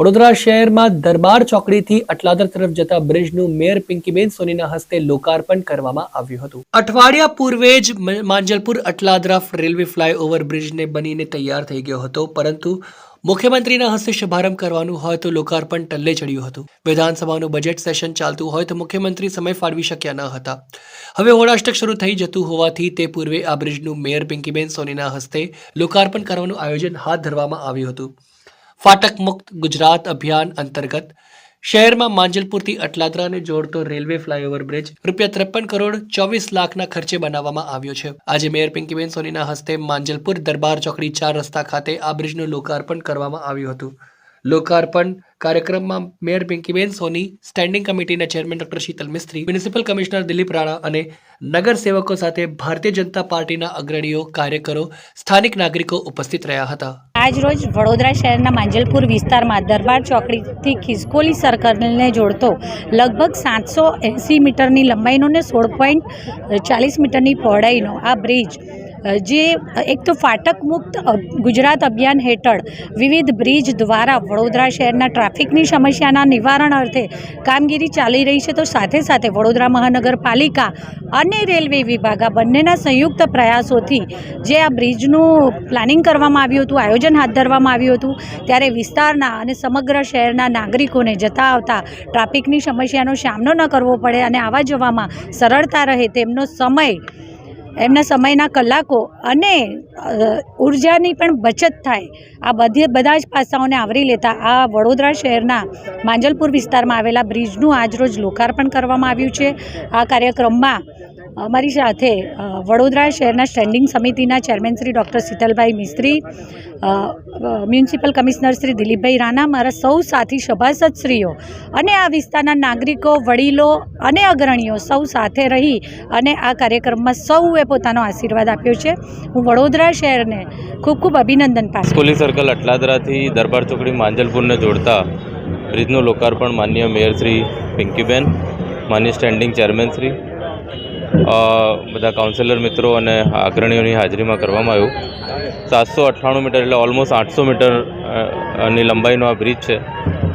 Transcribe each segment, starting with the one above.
વડોદરા શહેરમાં દરબાર ચોકડીથી અટલાદર તરફ જતા બ્રિજનું મેયર પિંકીબેન સોનીના હસ્તે લોકાર્પણ કરવામાં આવ્યું હતું. અઠવાડિયા પૂર્વે જ માંજલપુર અટલાદરા રેલવે ફ્લાયઓવર બ્રિજને બનીને તૈયાર થઈ ગયો હતો, પરંતુ મુખ્યમંત્રીના હસ્તે શુભારંભ કરવાનું હોય તો લોકાર્પણ ટલ્લે ચડ્યું હતું. વિધાનસભાનું બજેટ સેશન ચાલતું હોય તો મુખ્યમંત્રી સમય ફાળવી શક્યા ન હતા. હવે હોળાષ્ટક શરૂ થઈ જતું હોવાથી તે પૂર્વે આ બ્રિજનું મેયર પિંકીબેન સોનીના હસ્તે લોકાર્પણ કરવાનું આયોજન હાથ ધરવામાં આવ્યું હતું. ફાટક મુક્ત ગુજરાત અભિયાન અંતર્ગત શહેરમાં માંજલપુરથી અટલાદરાને જોડતો રેલવે ફ્લાયઓવર બ્રિજ રૂપિયા ત્રેપન કરોડ ચોવીસ લાખના ખર્ચે બનાવવામાં આવ્યો છે. આજે મેયર પિંકીબેન સોનીના હસ્તે માંજલપુર દરબાર ચોકડી ચાર રસ્તા ખાતે આ બ્રિજનું લોકાર્પણ કરવામાં આવ્યું હતું. લોકાર્પણ કાર્યક્રમમાં મેયર પિંકીબેન સોની, સ્ટેન્ડિંગ કમિટીના chairman doctor Shital Mistry, municipal commissioner Dilip Rana અને નગર સેવકો સાથે ભારતીય જનતા પાર્ટીના અગ્રણીઓ, કાર્યકરો, સ્થાનિક નાગરિકો ઉપસ્થિત રહ્યા હતા. આજરોજ વડોદરા શહેરના માંજલપુર વિસ્તારમાં દરબાર ચોકડીથી ખિસકોલી સર્કલને જોડતો લગભગ સાતસો એંસી મીટરની લંબાઈનો ને સોળ પોઈન્ટ ચાલીસ મીટરની પહોળાઈનો આ બ્રિજ જે એક તો ફાટક મુક્ત ગુજરાત અભિયાન હેઠળ વિવિધ બ્રિજ દ્વારા વડોદરા શહેરના ટ્રાફિકની સમસ્યાના નિવારણ અર્થે કામગીરી ચાલી રહી છે. તો સાથે સાથે વડોદરા મહાનગરપાલિકા અને રેલવે વિભાગ આ બંનેના સંયુક્ત પ્રયાસોથી જે આ બ્રિજનું પ્લાનિંગ કરવામાં આવ્યું હતું, આયોજન હાથ ધરવામાં આવ્યું હતું, ત્યારે વિસ્તારના અને સમગ્ર શહેરના નાગરિકોને જતા આવતા ટ્રાફિકની સમસ્યાનો સામનો ન કરવો પડે અને આવવા જવામાં સરળતા રહે તેમનો સમય એમના સમયના કલાકો અને ઉર્જાની પણ બચત થાય. આ બધી, બધા જ પાસાઓને આવરી લેતા આ વડોદરા શહેરના માંજલપુર વિસ્તારમાં આવેલા બ્રિજનું આજરોજ લોકાર્પણ કરવામાં આવ્યું છે. આ કાર્યક્રમમાં અમારી સાથે વડોદરા શહેરના સ્ટેન્ડિંગ સમિતિના chairman Shri doctor Shitalbhai Mistry municipal commissioner Shri Dilipbhai Rana, મારા સૌ સાથી સભાસદશ્રીઓ અને આ વિસ્તારના નાગરિકો, વડીલો અને અગ્રણીઓ સૌ સાથે રહી અને આ કાર્યક્રમમાં સૌએ પોતાનો આશીર્વાદ આપ્યો છે. હું વડોદરા શહેરને ખૂબ ખૂબ અભિનંદન પાઠવું સ્કૂલી સર્કલ અટલાદરાથી દરબાર ચોકડી માંજલપુરને જોડતા બ્રિજનું લોકાર્પણ માન્ય મેયર શ્રી પિંકીબેન, માન્ય સ્ટેન્ડિંગ ચેરમેન શ્રી બધા કાઉન્સિલર મિત્રો અને અગ્રણીઓની હાજરીમાં કરવામાં આવ્યું. સાતસો અઠ્ઠાણું મીટર એટલે ઓલમોસ્ટ આઠસો મીટરની લંબાઈનો આ બ્રિજ છે.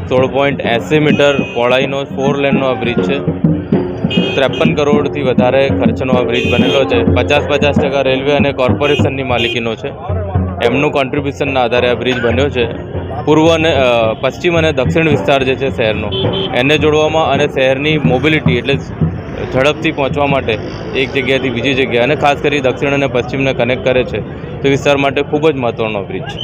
સોળ પોઈન્ટ એંસી મીટર પહોળાઈનો ફોર લેનનો આ બ્રિજ છે. ત્રેપન કરોડથી વધારે ખર્ચનો આ બ્રિજ બનેલો છે. પચાસ પચાસ ટકા રેલવે અને કોર્પોરેશનની માલિકીનો છે. એમનું કોન્ટ્રીબ્યુશનના આધારે આ બ્રિજ બન્યો છે. પૂર્વ અને પશ્ચિમ અને દક્ષિણ વિસ્તાર જે છે શહેરનો, એને જોડવામાં અને શહેરની મોબિલિટી એટલે ઝડપથી પહોંચવા માટે એક જગ્યાએથી બીજી જગ્યાએ અને ખાસ કરી દક્ષિણ અને પશ્ચિમને કનેક્ટ કરે છે. તે વિસ્તાર માટે ખૂબ જ મહત્ત્વનો બ્રિજ છે.